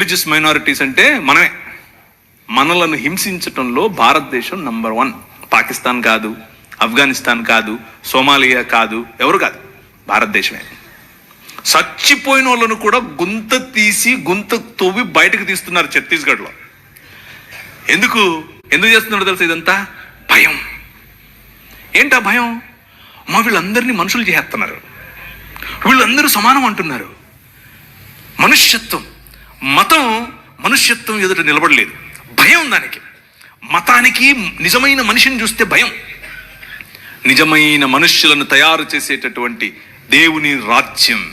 Religious minorities అంటే మనమే. మనలను హింసించటంలో భారతదేశం నంబర్ వన్ పాకిస్తాన్ కాదు ఆఫ్ఘనిస్తాన్ కాదు సోమాలియా కాదు ఎవరు కాదు. భారతదేశమే. చచ్చిపోయిన వాళ్ళను కూడా గుంత తీసి గుంత తవ్వి బయటకు తీస్తున్నారు ఛత్తీస్గఢ్లో. ఎందుకు? ఎందుకు చేస్తున్నాడు తెలుసు ఇదంతా? భయం. ఏంటా భయం? మా వీళ్ళందరినీ మనుషులు చేస్తున్నారు వీళ్ళందరూ సమానం అంటున్నారు. మనుష్యత్వం. మతం మనుష్యత్వం ఎదుట నిలబడలేదు. భయం దానికి. మతానికి నిజమైన మనిషిని చూస్తే భయం. నిజమైన మనుష్యులను తయారు చేసేటటువంటి దేవుని రాజ్యం.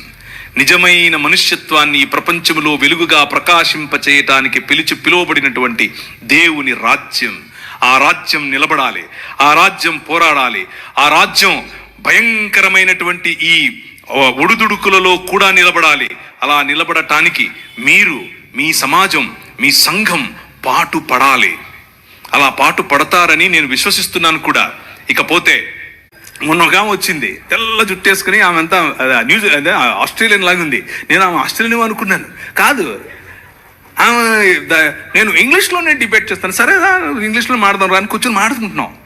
నిజమైన మనుష్యత్వాన్ని ఈ ప్రపంచంలో వెలుగుగా ప్రకాశింపచేయటానికి పిలిచి పిలువబడినటువంటి దేవుని రాజ్యం. ఆ రాజ్యం నిలబడాలి. ఆ రాజ్యం పోరాడాలి. ఆ రాజ్యం భయంకరమైనటువంటి ఈ ఒడుదుడుకులలో కూడా నిలబడాలి. అలా నిలబడటానికి మీరు మీ సమాజం మీ సంఘం పాటు పడాలి. అలా పాటు పడతారని నేను విశ్వసిస్తున్నాను కూడా. ఇకపోతే మొన్న వచ్చింది తెల్ల జుట్టేసుకుని ఆమె అంతా అదే న్యూస్ అదే ఆస్ట్రేలియన్ లాగా ఉంది. నేను ఆమె ఆస్ట్రేలియన్ అనుకున్నాను. కాదు ఆమె నేను ఇంగ్లీష్లోనే డిబేట్ చేస్తాను. సరే ఇంగ్లీష్లో మాడదాం రా అని కూర్చొని మాడుకుంటున్నాం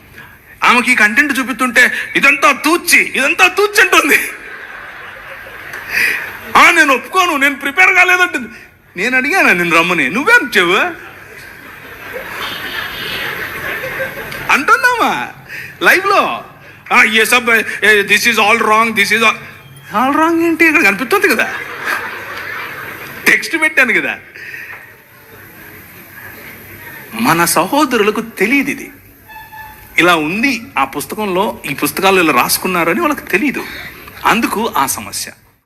ఆమెకి కంటెంట్ చూపిస్తుంటే ఇదంతా తూచి ఇదంతా తూచి అంటుంది. నేను ఒప్పుకోను నేను ప్రిపేర్ కాలేదంటుంది. నేను అడిగాను నేను రమ్మని? నువ్వేం చెవు అంటున్నామా లైవ్లో. ఏ sub this is all wrong this is all wrong ఏంటి? ఇక్కడ కనిపిస్తుంది కదా. టెక్స్ట్ పెట్టాను కదా. మన సహోదరులకు తెలియదు ఇది. ఇలా ఉంది ఆ పుస్తకంలో ఈ పుస్తకాలు ఇలా రాసుకున్నారని వాళ్ళకి తెలియదు అందుకు ఆ సమస్య.